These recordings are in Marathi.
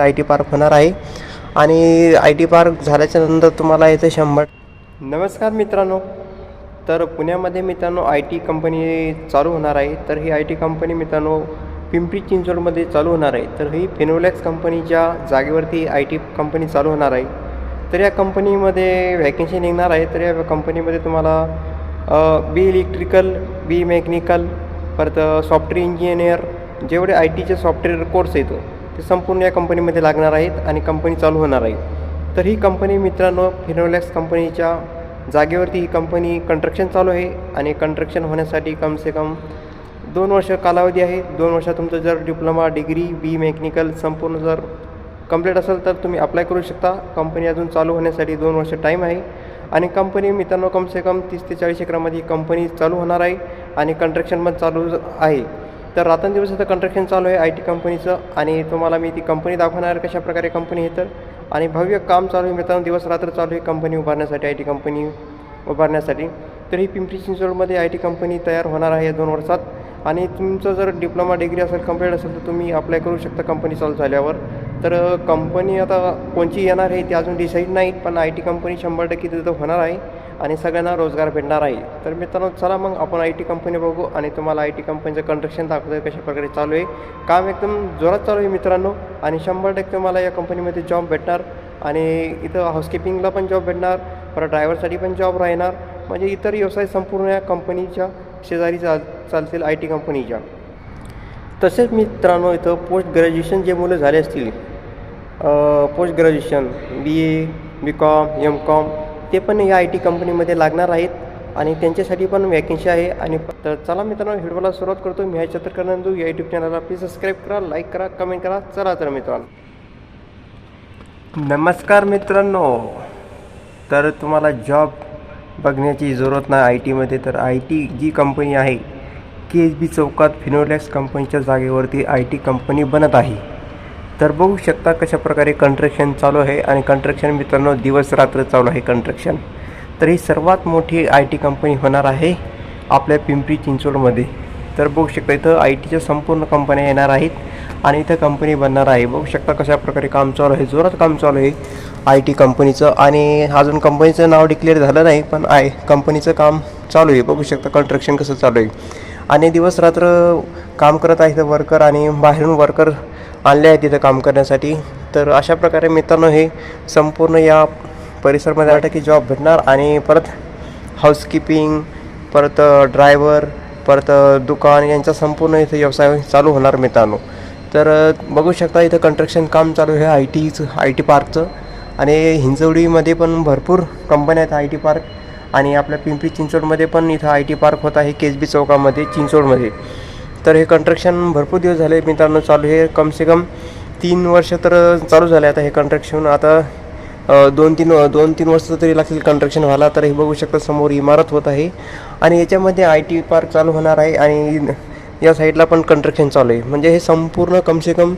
आय टी पार्क होणार आहे. आणि आय टी पार्क झाल्याच्यानंतर तुम्हाला येतं शंभर नमस्कार मित्रांनो. तर पुण्यामध्ये मित्रांनो आय टी कंपनी चालू होणार आहे. तर ही आय टी कंपनी मित्रांनो पिंपरी चिंचवडमध्ये चालू होणार आहे. तर ही फिनोलॅक्स कंपनीच्या जागेवरती आय टी कंपनी चालू होणार आहे. तर या कंपनीमध्ये व्हॅकन्सी निघणार आहे. तर या कंपनीमध्ये तुम्हाला बी इलेक्ट्रिकल बी मेकॅनिकल परत सॉफ्टवेअर इंजिनियर जेवढे आय टीचे सॉफ्टवेअर कोर्स येतो ते संपूर्ण या कंपनीमध्ये लागणार आहेत आणि कंपनी चालू होणार आहे. तर ही कंपनी मित्रांनो फिनोलॅक्स कंपनीच्या जागेवरती ही कंपनी कंस्ट्रक्शन चालू आहे आणि कंस्ट्रक्शन होण्यासाठी कम से कम दोन वर्ष कालावधी आहे. दोन वर्षात तुमचं जर डिप्लोमा डिग्री बी मेकॅनिकल संपूर्ण जर कंप्लीट असेल तर तुम्ही अप्लाय करू शकता. कंपनी अजून चालू होण्यासाठी दोन वर्ष टाईम आहे. आणि कंपनी मित्रांनो कम से कम तीस ते चाळीस एकरामध्ये ही कंपनी चालू होणार आहे आणि कंस्ट्रक्शन पण चालू आहे. तर रात्रंदिवस आता कंस्ट्रक्शन चालू आहे आय टी कंपनीचं आणि तुम्हाला मी ती कंपनी दाखवणार कशा प्रकारे कंपनी आहे तर. आणि भव्य काम चालू आहे मित्रांनो दिवस रात्र चालू आहे कंपनी उभारण्यासाठी आय टी कंपनी उभारण्यासाठी. तर ही पिंपरी चिंचवडमध्ये आय टी कंपनी तयार होणार आहे या दोन वर्षात. आणि तुमचं जर डिप्लोमा डिग्री असेल कंप्लीट असेल तर तुम्ही अप्लाय करू शकता कंपनी चालू झाल्यावर. तर कंपनी आता कोणची येणार आहे ती अजून डिसाईड नाही पण आय टी कंपनी शंभर टक्के तिथं होणार आहे. आणि सगळ्यांना रोजगार भेटणार आहे. तर मित्रांनो चला मग आपण आय टी कंपनी बघू आणि तुम्हाला आय टी कंपनीचं कंस्ट्रक्शन दाखवतं कशा प्रकारे चालू आहे. काम एकदम जोरात चालू आहे मित्रांनो आणि शंभर टक्के तुम्हाला या कंपनीमध्ये जॉब भेटणार आणि इथं हाऊसकीपिंगला पण जॉब भेटणार परत ड्रायव्हरसाठी पण जॉब राहणार. म्हणजे इतर व्यवसाय संपूर्ण या कंपनीच्या शेजारी चाल चालतील आय टी कंपनीच्या. तसेच मित्रांनो इथं पोस्ट ग्रॅज्युएशन जे मुलं झाले असतील post graduation B A B com M com ते पण या आय टी कंपनीमध्ये लागणार आहेत आणि त्यांच्यासाठी पण वॅकेन्सी आहे आणि तर चला मित्रांनो व्हिडिओला सुरुवात करतो. मी ह्या चत्रकरनंदू या यूट्यूब चॅनलला प्लीज सबस्क्राईब करा लाईक करा कमेंट करा. चला तर मित्रांनो. नमस्कार मित्रांनो. तर तुम्हाला जॉब बघण्याची जरूरत नाही आय टीमध्ये तर आय टी जी कंपनी आहे के एच बी चौकात फिनोलॅक्स कंपनीच्या जागेवरती आय टी कंपनी बनत आहे. तर बघू शकता कशा प्रकारे कंट्रक्शन चालू आहे आणि कंट्रक्शन मित्रांनो दिवस रात्र चालू आहे कंट्रक्शन तर ही सर्वात मोठी आय टी कंपनी होणार आहे आपल्या पिंपरी चिंचवडमध्ये. तर बघू शकता इथं आय टीच्या संपूर्ण कंपन्या येणार आहेत आणि इथं कंपनी बनणार आहे. बघू शकता कशा प्रकारे काम चालू आहे जोरात काम चालू आहे आय टी कंपनीचं आणि अजून कंपनीचं नाव डिक्लेअर झालं नाही पण आय कंपनीचं काम चालू आहे. बघू शकता कंस्ट्रक्शन कसं चालू आहे. आणि दिवस रात्र काम करत आहेत वर्कर आणि बाहेरून वर्कर आणले आहेत तिथं काम करण्यासाठी. तर अशा प्रकारे मित्रांनो हे संपूर्ण या परिसरामध्ये आठ की जॉब भेटणार आणि परत हाऊसकीपिंग परत ड्रायव्हर परत दुकान यांचा संपूर्ण इथं व्यवसाय चालू होणार मित्रांनो. तर बघू शकता इथं कंस्ट्रक्शन काम चालू आहे आय टीचं आय टी पार्कचं आणि हिंजवडीमध्ये पण भरपूर कंपन्या आहेत आय टी पार्क आणि आपल्या पिंपरी चिंचवडमध्ये पण इथं आय टी पार्क होत आहे केस बी चौकामध्ये चिंचवडमध्ये. तर हे कंस्ट्रक्शन भरपूर दिवस झाले मित्रांनो चालू हे कम से कम तीन वर्ष तर चालू झाले आता हे कंस्ट्रक्शन आता दोन तीन दोन तीन वर्ष तरी लागतील कंस्ट्रक्शन व्हायला. तर हे बघू शकता समोर इमारत होत आहे. आणि याच्यामध्ये आय टी पार्क चालू होणार आहे आणि या साईडला पण कंस्ट्रक्शन चालू आहे. म्हणजे हे संपूर्ण कम से कम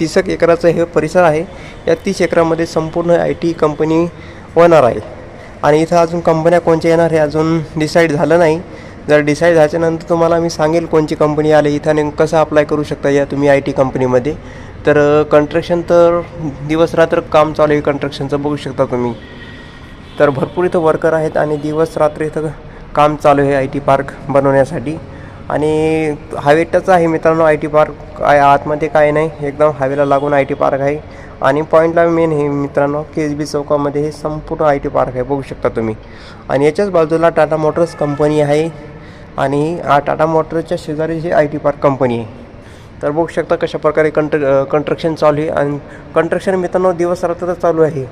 तीस एक एकराचं हे परिसर आहे. या तीस एकरामध्ये संपूर्ण आय टी कंपनी होणार आहे. आणि इथं अजून कंपन्या कोणत्या येणार हे अजून डिसाईड झालं नाही. जर डिसाईड झाल्याच्यानंतर तुम्हाला मी सांगेल कोणची कंपनी आली इथं आणि कसं अप्लाय करू शकता या तुम्ही आय टी कंपनीमध्ये तर कंस्ट्रक्शन तर दिवस रात्र काम चालू आहे कंस्ट्रक्शनचं बघू शकता तुम्ही. तर भरपूर इथं वर्कर आहेत आणि दिवस रात्र इथं काम चालू आहे आय टी पार्क बनवण्यासाठी. आणि हायवेटच आहे मित्रांनो आय टी पार्क काय आतमध्ये काय नाही एकदम हायवेला लागून आय टी पार्क आहे. आणि पॉईंटला मेन हे मित्रांनो के एस बी चौकामध्ये हे संपूर्ण आय टी पार्क आहे बघू शकता तुम्ही. आणि याच्याच बाजूला टाटा मोटर्स कंपनी आहे. आणि टाटा मोटर्सच्या शेजारी जी आय टी पार्क कंपनी आहे. तर बघू शकता कशा प्रकारे कंट्र कंट्रक्शन चालू आहे आणि कंट्रक्शन मित्रांनो दिवस रात्र चालू आहे.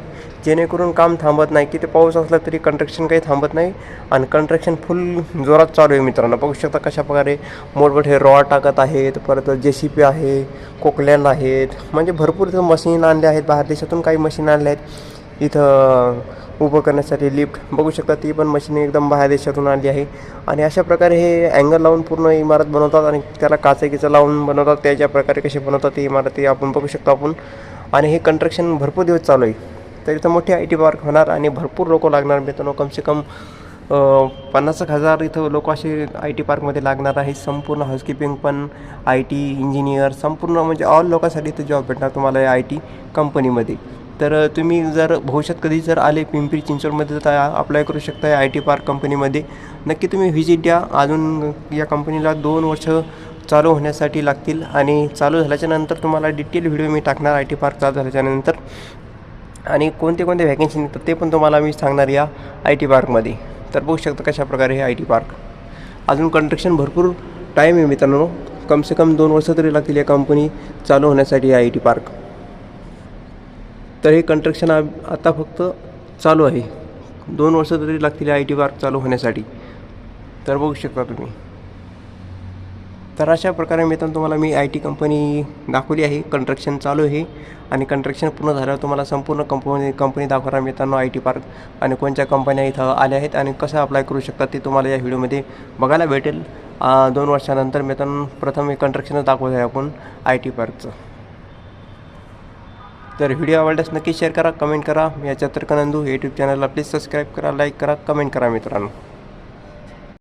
जेणेकरून काम थांबत नाही किती पाऊस असला तरी कंट्रक्शन काही थांबत नाही आणि कंट्रक्शन फुल जोरात चालू आहे मित्रांनो. बघू शकता कशा प्रकारे मोठमोठे रॉड टाकत आहेत परत जे सी पी आहे कोकलँड आहेत. म्हणजे भरपूर इथं मशीन आणले आहेत बाहेर देशातून काही मशीन आणल्या आहेत. इथं उभं करण्यासाठी लिफ्ट. बघू शकता ती पण मशीन एकदम बाहेर देशातून आली आहे. आणि अशा प्रकारे हे अँगल लावून पूर्ण इमारत बनवतात आणि त्याला काचेकीचं लावून बनवतात. त्याच्या प्रकारे कसे बनवतात ती इमारत आपण बघू शकतो आपण. आणि हे कन्स्ट्रक्शन भरपूर दिवस चालू आहे. तर इथं मोठी आय टी पार्क होणार आणि भरपूर लोक लागणार. मित्रांनो कमसे कम पन्नास एक हजार इथं लोक असे आय टी पार्कमध्ये लागणार आहे. संपूर्ण हाऊसकीपिंग पण आय टी इंजिनियर संपूर्ण म्हणजे ऑल लोकांसाठी इथं जॉब भेटणार तुम्हाला आय टी कंपनीमध्ये तर तुम्ही जर भविष्यात कधी जर आले पिंपरी चिंचवडमध्ये तर अप्लाय करू शकता या आय टी पार्क कंपनीमध्ये नक्की तुम्ही व्हिजिट द्या. अजून या कंपनीला दोन वर्ष चालू होण्यासाठी लागतील आणि चालू झाल्याच्यानंतर तुम्हाला डिटेल व्हिडिओ मी टाकणार आय टी पार्क चालू झाल्याच्यानंतर आणि कोणते कोणते व्हॅकन्सी निघतात ते पण तुम्हाला मी सांगणार या आय टी पार्कमध्ये तर बघू शकता कशा प्रकारे हे आय टी पार्क अजून कंस्ट्रक्शन भरपूर टाईम आहे मित्रांनो. कमसे कम दोन वर्ष तरी लागतील या कंपनी चालू होण्यासाठी आय टी पार्क तर हे कंस्ट्रक्शन आता फक्त चालू आहे. दोन वर्ष तरी लागतील आय टी पार्क चालू होण्यासाठी. तर बघू शकता तुम्ही. तर अशा प्रकारे मित्रांनो तुम्हाला मी आय टी कंपनी दाखवली आहे. कंस्ट्रक्शन चालू आहे आणि कंस्ट्रक्शन पूर्ण झाल्यावर तुम्हाला संपूर्ण कंपनी कंपनी दाखवणार मित्रांनो आय टी पार्क आणि कोणत्या कंपन्या इथं आल्या आहेत आणि कसं अप्लाय करू शकतात ते तुम्हाला या व्हिडिओमध्ये बघायला भेटेल. दोन वर्षानंतर मित्रांनो प्रथम हे कंस्ट्रक्शनच दाखवत आहे आपण आय टी पार्कचं. तर व्हिडिओ आवडल्यास नक्की शेअर करा कमेंट करा. याच्या तर यूट्यूब चॅनलला प्लीज सबस्क्राईब करा लाईक करा कमेंट करा मित्रांनो.